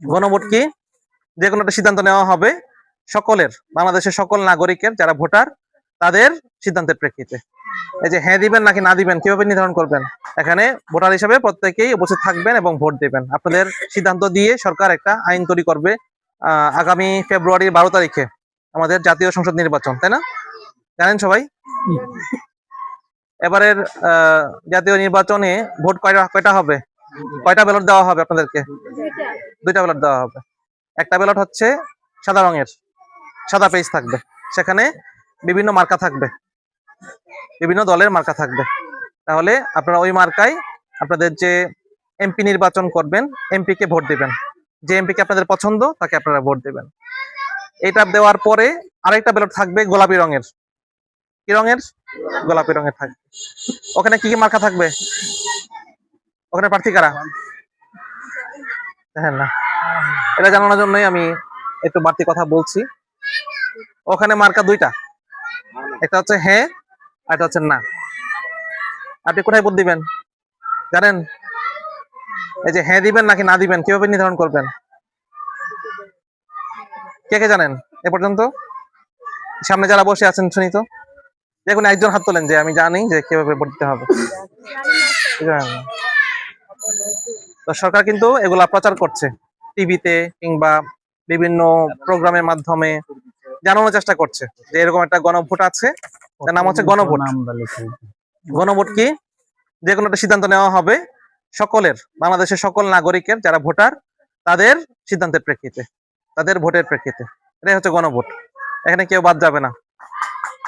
গণভোট কি যে কোনো একটা সিদ্ধান্ত নেওয়া হবে, সকলের, বাংলাদেশের সকল নাগরিকের যারা ভোটার, তাদের সিদ্ধান্তের প্রেক্ষিতে। এই যে হ্যাঁ দিবেন নাকি না দিবেন, কীভাবে নির্ধারণ করবেন? এখানে ভোটার হিসেবে প্রত্যেকেই উপস্থিত থাকবেন এবং ভোট দেবেন। আপনাদের সিদ্ধান্ত দিয়ে সরকার একটা আইন তৈরি করবে আগামী ফেব্রুয়ারির বারো তারিখে আমাদের জাতীয় সংসদ নির্বাচন, তাই না? জানেন সবাই? এবারের জাতীয় নির্বাচনে ভোট কয়টা কয়টা হবে? কয়টা ব্যালট দেওয়া হবে আপনাদেরকে? দুইটা ব্যালট দেওয়া হবে। একটা ব্যালট হচ্ছে সাদা রঙের, সাদা পেজ থাকবে। সেখানে বিভিন্ন মার্কা থাকবে, বিভিন্ন দলের মার্কা থাকবে। তাহলে আপনারা ওই মার্কায় আপনাদের যে এমপি নির্বাচন করবেন এমপি কে ভোট দিবেন। যে এমপি কে আপনাদের পছন্দ, তাকে আপনারা ভোট দেবেন। এটা দেওয়ার পরে আরেকটা ব্যালট থাকবে গোলাপি রঙের। কি রঙের? গোলাপি রঙের থাকবে। ওখানে কি কি মার্কা থাকবে? ওখানে প্রার্থী কারা? হ্যাঁ না। এটা জানানোর জন্যই আমি একটু বাড়তি কথা বলছি। ওখানে মার্কা দুইটা। একটা হচ্ছে হ্যাঁ আর একটা হচ্ছে না। আপনি কোথায় ভোট দিবেন? জানেন? এই যে হ্যাঁ দিবেন নাকি না দিবেন কীভাবে নির্ধারণ করবেন? কে কে জানেন? এ পর্যন্ত? সামনে যারা বসে আছেন শুনি তো। দেখুন একজন হাত তোলেন যে আমি জানি যে কীভাবে ভোট দিতে হবে। তো সরকার কিন্তু এগুলা প্রচার করছে। টিভিতে কিংবা বিভিন্ন প্রোগ্রামের মাধ্যমে জানানোর চেষ্টা করছে যে এরকম একটা গণভোট আছে। তার নাম হচ্ছে গণভোট। গণভোট কি? যে কোনো একটা সিদ্ধান্ত নেওয়া হবে সকলের বাংলাদেশের সকল নাগরিকের যারা ভোটার তাদের সিদ্ধান্তের প্রেক্ষিতে তাদের ভোটের প্রেক্ষিতে। এটাই হচ্ছে গণভোট। এখানে কেউ বাদ যাবে না।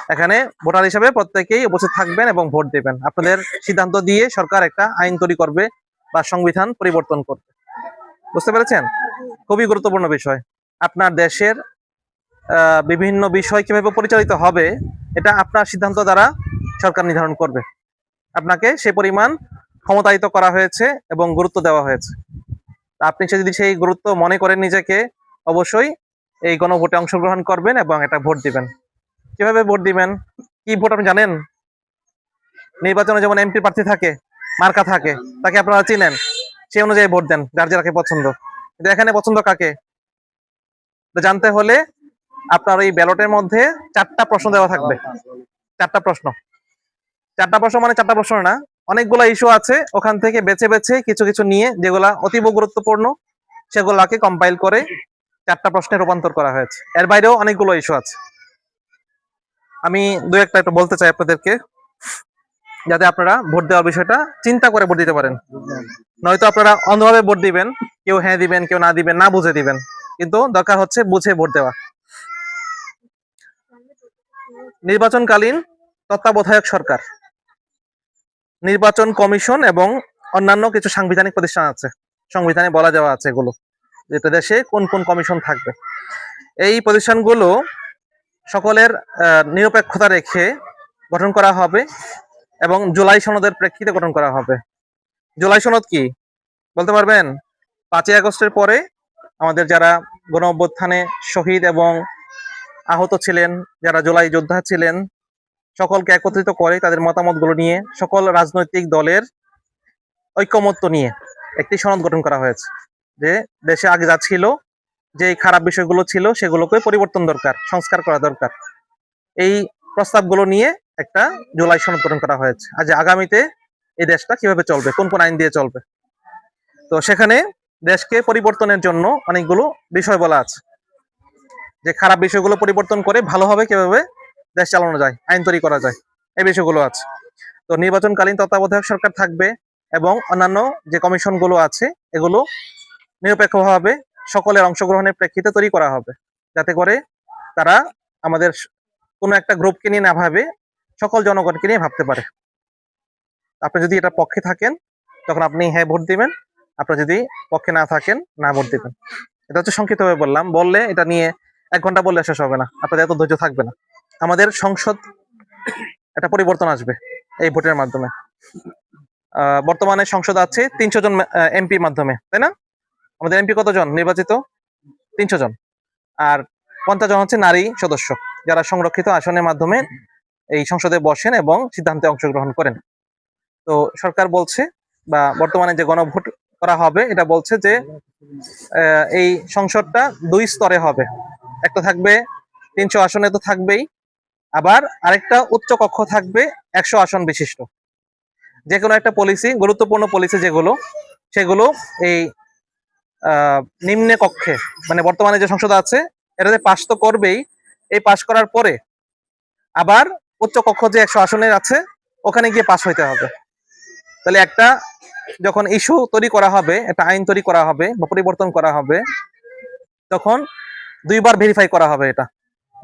এখানে ভোটার হিসেবে প্রত্যেকেই উপস্থিত থাকবেন এবং ভোট দেবেন। আপনাদের সিদ্ধান্ত দিয়ে সরকার একটা আইন তৈরি করবে বা সংবিধান পরিবর্তন করবে। বুঝতে পেরেছেন? খুবই গুরুত্বপূর্ণ বিষয়। আপনার দেশের বিভিন্ন বিষয় কীভাবে পরিচালিত হবে, এটা আপনার সিদ্ধান্ত দ্বারা সরকার নির্ধারণ করবে। আপনাকে সে পরিমাণ ক্ষমতায়িত করা হয়েছে এবং গুরুত্ব দেওয়া হয়েছে। আপনি সে যদি সেই গুরুত্ব মনে করেন নিজেকে, অবশ্যই এই গণভোটে অংশগ্রহণ করবেন এবং এটা ভোট দিবেন। কীভাবে ভোট দিবেন? কি ভোট আপনি জানেন? নির্বাচনে যেমন এমপি প্রার্থী থাকে, মার্কা থাকে, তাকে আপনারা চিনেন। সেই অনুযায়ী ভোট দেন, যার যারাকে পছন্দ। কিন্তু এখানে পছন্দ কাকে? জানতে হলে আপনার ওই ব্যালটের মধ্যে চারটা প্রশ্ন দেওয়া থাকবে। চারটা প্রশ্ন। চারটা প্রশ্ন মানে চারটা প্রশ্ন না, অনেকগুলো ইস্যু আছে, ওখান থেকে বেছে বেছে কিছু কিছু নিয়ে যেগুলা অতীব গুরুত্বপূর্ণ, সেগুলাকে কম্পাইল করে চারটা প্রশ্নে রূপান্তর করা হয়েছে। এর বাইরেও অনেকগুলো ইস্যু আছে। আমি দু একটা একটু বলতে চাই আপনাদেরকে। যাতে আপনারা ভোট দেওয়ার বিষয়টা চিন্তা করে ভোট দিতে পারেন। নয়তো আপনারা অন্ধভাবে ভোট দিবেন, কেউ হ্যাঁ দিবেন, কেউ না দিবেন, না বুঝে দিবেন। কিন্তু দরকার হচ্ছে বুঝে ভোট দেওয়া। নির্বাচনকালীন তত্ত্বাবধায়ক সরকার, নির্বাচন কমিশন এবং অন্যান্য কিছু সাংবিধানিক প্রতিষ্ঠান আছে। সংবিধানে বলা যাওয়া আছে এগুলো যেটা দেশে কোন কোন কমিশন থাকবে। এই প্রতিষ্ঠানগুলো সকলের নিরপেক্ষতা রেখে গঠন করা হবে। এবং জুলাই সনদের প্রেক্ষিতে গঠন করা হবে। জুলাই সনদ কি? বলতে পারবেন, পাঁচই আগস্টের পরে আমাদের যারা গণ অভ্যুত্থানে শহীদ এবং আহত ছিলেন, যারা জুলাই যোদ্ধা ছিলেন, সকলকে একত্রিত করে তাদের মতামতগুলো নিয়ে সকল রাজনৈতিক দলের ঐক্যমত্য নিয়ে একটি সনদ গঠন করা হয়েছে। যে দেশে আগে যা ছিল, যে খারাপ বিষয়গুলো ছিল, সেগুলোকে পরিবর্তন দরকার, সংস্কার করা দরকার। এই প্রস্তাবগুলো নিয়ে একটা জুলাই সনদ করা হয়েছে। আজ আগামীতে এই দেশটা কীভাবে চলবে? কোন কোন আইন দিয়ে চলবে? তো সেখানে দেশকে পরিবর্তনের জন্য অনেকগুলো বিষয় বলা আছে। যে খারাপ বিষয়গুলো পরিবর্তন করে ভালোভাবে কীভাবে দেশ চালানো যায়, আইন তৈরি করা যায়, এই বিষয়গুলো আছে। তো নির্বাচনকালীন তত্ত্বাবধায়ক সরকার থাকবে এবং অন্যান্য যে কমিশনগুলো আছে, এগুলো নিরপেক্ষভাবে সকলের অংশগ্রহণের প্রেক্ষিতে তৈরি করা হবে। যাতে করে তারা আমাদের কোনো একটা গ্রুপকে নিয়ে না ভাবে সকল জনগণকে নিয়ে ভাবতে পারে। আপনি যদি এটা পক্ষে থাকেন, তখন আপনি হ্যাঁ ভোট দিবেন। আপনি যদি পক্ষে না থাকেন, না ভোট দিবেন। এটা হচ্ছে সংক্ষিপ্তভাবে বললাম। বললে এটা নিয়ে এক ঘণ্টা বললে শেষ হবে না। আপনাদের এত ধৈর্য থাকবে না। আমাদের সংসদ একটা পরিবর্তন আসবে এই ভোটের মাধ্যমে। বর্তমানে সংসদ আছে তিনশো জন এমপির মাধ্যমে, তাই না? আমাদের এমপি কতজন নির্বাচিত? তিনশো জন। আর পঞ্চাশ জন হচ্ছে নারী সদস্য, যারা সংরক্ষিত আসনের মাধ্যমে এই সংসদে বসেন এবং সিদ্ধান্তে অংশগ্রহণ করেন। তো সরকার বলছে বা বর্তমানে যে গণভোট করা হবে, এটা বলছে যে এই সংসদটা দুই স্তরে হবে। একটা থাকবে, তিনশো আসনে তো থাকবেই। আবার আরেকটা উচ্চ কক্ষ থাকবে, একশো আসন বিশিষ্ট। যে কোনো একটা পলিসি গুরুত্বপূর্ণ পলিসি যেগুলো, সেগুলো এই নিম্নে কক্ষে মানে বর্তমানে যে সংসদ আছে, এটাতে পাশ তো করবেই। এই পাশ করার পরে আবার উচ্চ কক্ষ যে একশো আসনের আছে, ওখানে গিয়ে পাশ হইতে হবে। তাহলে একটা যখন ইস্যু তৈরি করা হবে, একটা আইন তৈরি করা হবে বা পরিবর্তন করা হবে, তখন দুইবার ভেরিফাই করা হবে এটা।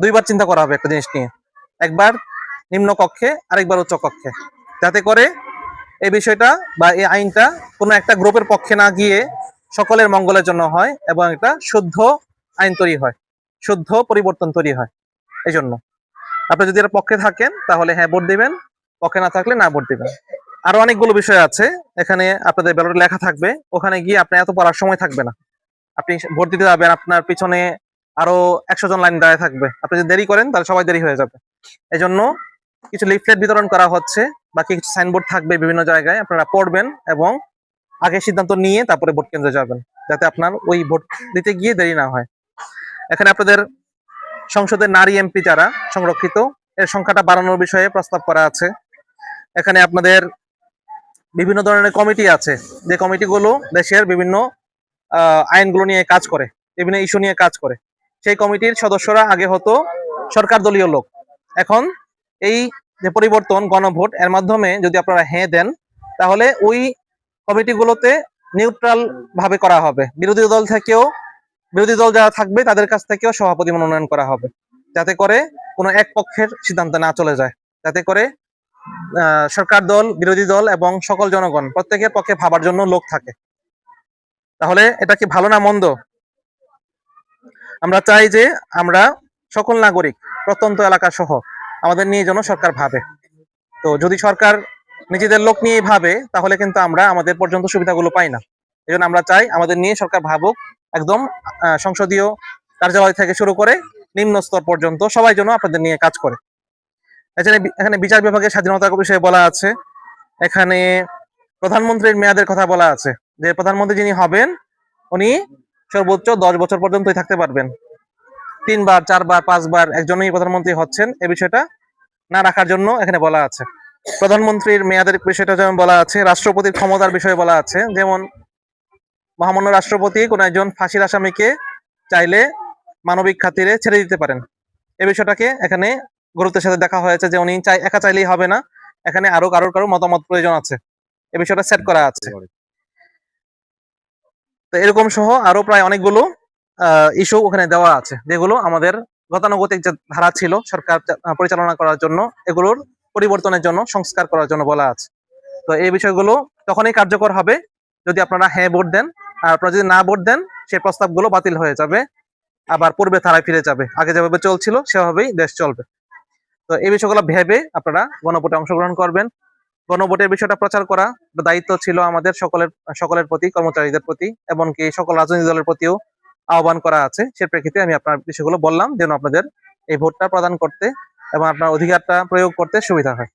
দুইবার চিন্তা করা হবে একটা জিনিস নিয়ে। একবার নিম্ন কক্ষে, আরেকবার উচ্চ কক্ষে। যাতে করে এই বিষয়টা বা এই আইনটা কোনো একটা গ্রুপের পক্ষে না গিয়ে সকলের মঙ্গলের জন্য হয় এবং একটা শুদ্ধ আইন তৈরি হয়। শুদ্ধ পরিবর্তন তৈরি হয়। এই জন্য। আপনি যদি এর পক্ষে থাকেন, তাহলে হ্যাঁ ভোট দিবেন। পক্ষে না থাকলে না ভোট দিবেন। আরও অনেকগুলো বিষয় আছে। এখানে আপনাদের ব্যালটে লেখা থাকবে। ওখানে গিয়ে আপনি এত পড়ার সময় থাকবে না। আপনি ভোট দিতে যাবেন, আপনার পিছনে আরও একশো জন লাইন দাঁড়িয়ে থাকবে। আপনি যদি দেরি করেন, তাহলে সবাই দেরি হয়ে যাবে। এই জন্য কিছু লিফলেট বিতরণ করা হচ্ছে। বাকি কিছু সাইনবোর্ড থাকবে বিভিন্ন জায়গায়। আপনারা পড়বেন এবং আগে সিদ্ধান্ত নিয়ে তারপরে ভোট কেন্দ্রে যাবেন। যাতে আপনার ওই ভোট দিতে গিয়ে দেরি না হয়। এখানে আপনাদের সংসদের নারী এমপি যারা সংরক্ষিত, এর সংখ্যাটা বাড়ানোর বিষয়ে প্রস্তাব করা আছে। এখানে আপনাদের বিভিন্ন ধরনের কমিটি আছে। যে কমিটিগুলো দেশের বিভিন্ন আইনগুলো নিয়ে কাজ করে, বিভিন্ন ইস্যু নিয়ে কাজ করে। সেই কমিটির সদস্যরা আগে হতো সরকার দলীয় লোক। এখন এই যে পরিবর্তন, গণভোট, এর মাধ্যমে যদি আপনারা হ্যাঁ দেন, তাহলে ওই কমিটিগুলোতে নিউট্রাল ভাবে করা হবে। বিরোধী দল থেকেও বিরোধী দল যারা থাকবে, তাদের কাছ থেকেও সভাপতি মনোনয়ন করা হবে। যাতে করে কোনো এক পক্ষের সিদ্ধান্ত না চলে যায়। যাতে করে সরকার দল, বিরোধী দল এবং সকল জনগণ প্রত্যেকের পক্ষে ভাবার জন্য লোক থাকে। তাহলে এটা কি ভালো না মন্দ? আমরা চাই যে আমরা সকল নাগরিক, প্রত্যন্ত এলাকা সহ আমাদের নিয়ে যেন সরকার ভাবে। তো যদি সরকার নিজেদের লোক নিয়ে ভাবে, তাহলে কিন্তু আমরা আমাদের পর্যন্ত সুবিধাগুলো পাই না। এই আমরা চাই আমাদের নিয়ে সরকার ভাবুক একদম সংসদীয় কার্যালয় থেকে শুরু করে নিম্ন স্তর পর্যন্ত সবাই যেন আপনাদের নিয়ে কাজ করে। এখানে এখানে বিচার বিভাগের স্বাধীনতার বিষয়ে বলা আছে। এখানে প্রধানমন্ত্রীর মেয়াদের কথা বলা আছে। যে প্রধানমন্ত্রী যিনি হবেন, উনি সর্বোচ্চ দশ বছর পর্যন্তই থাকতে পারবেন। তিনবার, চারবার, পাঁচবার একজনই প্রধানমন্ত্রী হচ্ছেন, এ বিষয়টা না রাখার জন্য এখানে বলা আছে। প্রধানমন্ত্রীর মেয়াদের বিষয়টা যেমন বলা আছে, রাষ্ট্রপতির ক্ষমতার বিষয়ে বলা আছে। যেমন মহামান্য রাষ্ট্রপতি কোন একজন ফাঁসির আসামিকে চাইলে মানবিক খাতিরে ছেড়ে দিতে পারেন। এই বিষয়টাকে এখানে গুরুত্বের সাথে দেখা হয়েছে যে উনি চাই একা চাইলেই হবে না। এখানে আরও কারোর কারও মতামত প্রয়োজন আছে। এই বিষয়টা সেট করা আছে। তো এরকম সহ আরও প্রায় অনেকগুলো ইস্যু ওখানে দেওয়া আছে, যেগুলো আমাদের গতানুগতিক যে ধারা ছিল সরকার পরিচালনা করার জন্য, এগুলোর পরিবর্তনের জন্য, সংস্কার করার জন্য বলা আছে। তো এই বিষয়গুলো তখনই কার্যকর হবে যদি আপনারা হ্যাঁ ভোট দেন, আর আপনারা যদি না ভোট দেন, সেই প্রস্তাবগুলো বাতিল হয়ে যাবে। আবার পূর্বে ধারায় ফিরে যাবে। আগে যেভাবে চলছিল, সেভাবেই দেশ চলবে। তো এই বিষয়গুলো ভেবে আপনারা গণভোটে অংশগ্রহণ করবেন। গণভোটের বিষয়টা প্রচার করা দায়িত্ব ছিল আমাদের সকলের সকলের প্রতি, কর্মচারীদের প্রতি, এমনকি সকল রাজনৈতিক দলের প্রতিও আহ্বান করা আছে। সে প্রেক্ষিতে আমি আপনার বিষয়গুলো বললাম, যেন আপনাদের এই ভোটটা প্রদান করতে এবং আপনার অধিকারটা প্রয়োগ করতে সুবিধা হয়।